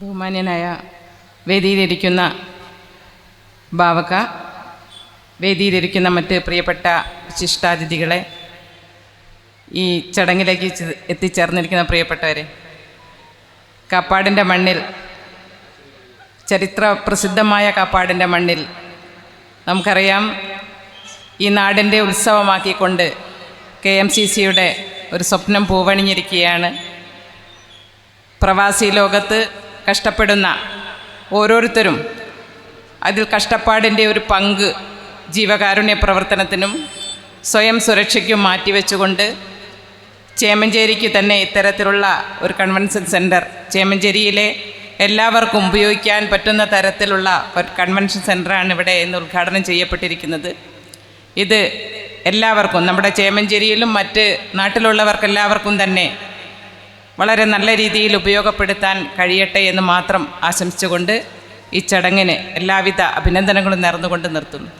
ബഹുമാന്യനായ വേദിയിലിരിക്കുന്ന ഭാവക വേദിയിലിരിക്കുന്ന മറ്റ് പ്രിയപ്പെട്ട വിശിഷ്ടാതിഥികളെ ഈ ചടങ്ങിലേക്ക് എത്തിച്ചേർന്നിരിക്കുന്ന പ്രിയപ്പെട്ടവരെ കാപ്പാടിന്റെ മണ്ണിൽ ചരിത്ര പ്രസിദ്ധമായ കാപ്പാടിന്റെ മണ്ണിൽ നമുക്കറിയാം ഈ നാടിന്റെ ഉത്സവമാക്കിക്കൊണ്ട് കെ എം സി സിയുടെ ഒരു സ്വപ്നം പൂവണിഞ്ഞിരിക്കുകയാണ്. പ്രവാസി ലോകത്ത് കഷ്ടപ്പെടുന്ന ഓരോരുത്തരും അതിൽ കഷ്ടപ്പാടിന്റെ ഒരു പങ്ക് ജീവകാരുണ്യ പ്രവർത്തനത്തിനും സ്വയം സുരക്ഷയ്ക്കും മാറ്റിവെച്ചുകൊണ്ട് ചേമഞ്ചേരിക്ക് തന്നെ ഇത്തരത്തിലുള്ള ഒരു കൺവെൻഷൻ സെന്റർ ചേമഞ്ചേരിയിലെ എല്ലാവർക്കും ഉപയോഗിക്കാൻ പറ്റുന്ന തരത്തിലുള്ള ഒരു കൺവെൻഷൻ സെന്ററാണ് ഇവിടെ ഇന്ന് ഉദ്ഘാടനം ചെയ്യപ്പെട്ടിരിക്കുന്നത്. ഇത് എല്ലാവർക്കും നമ്മുടെ ചേമഞ്ചേരിയിലും മറ്റ് നാട്ടിലുള്ളവർക്കെല്ലാവർക്കും തന്നെ വളരെ നല്ല രീതിയിൽ ഉപയോഗപ്പെടുത്താൻ കഴിയട്ടെ എന്ന് മാത്രം ആശംസിച്ചുകൊണ്ട് ഈ ചടങ്ങിന് എല്ലാവിധ അഭിനന്ദനങ്ങളും നേർന്നുകൊണ്ട് നിർത്തുന്നു.